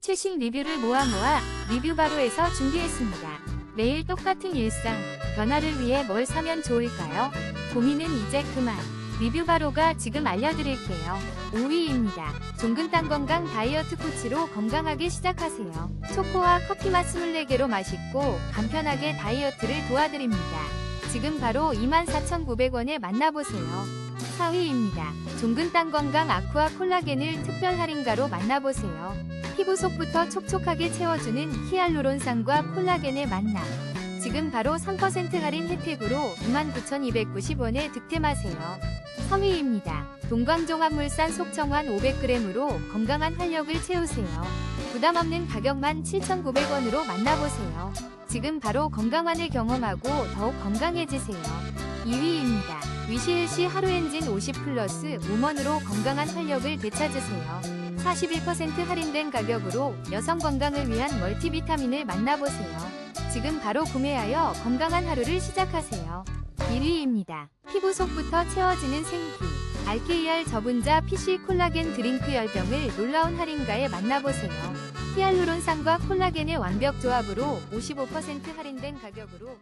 최신 리뷰를 모아 모아 리뷰 바로에서 준비했습니다. 매일 똑같은 일상, 변화를 위해 뭘 사면 좋을까요? 고민은 이제 그만. 리뷰 바로가 지금 알려드릴게요. 5위입니다. 종근 땅 건강 다이어트 코치로 건강하게 시작하세요. 초코와 커피 맛 24개로 맛있고 간편하게 다이어트를 도와드립니다. 지금 바로 24,900원에 만나보세요. 4위입니다. 종근 땅 건강 아쿠아 콜라겐을 특별 할인가로 만나보세요. 피부 속부터 촉촉하게 채워주는 히알루론산과 콜라겐의 만남. 지금 바로 3% 할인 혜택으로 29,290원에 득템하세요. 3위입니다. 동광종합물산 속청환 500g으로 건강한 활력을 채우세요. 부담 없는 가격만 7,900원으로 만나보세요. 지금 바로 건강환을 경험하고 더욱 건강해지세요. 2위입니다. 위시일시 하루 엔진 50 플러스 우먼으로 건강한 활력을 되찾으세요. 41% 할인된 가격으로 여성 건강을 위한 멀티비타민을 만나보세요. 지금 바로 구매하여 건강한 하루를 시작하세요. 1위입니다. 피부 속부터 채워지는 생기. RKR 저분자 PC 콜라겐 드링크 10병을 놀라운 할인가에 만나보세요. 히알루론산과 콜라겐의 완벽 조합으로 55% 할인된 가격으로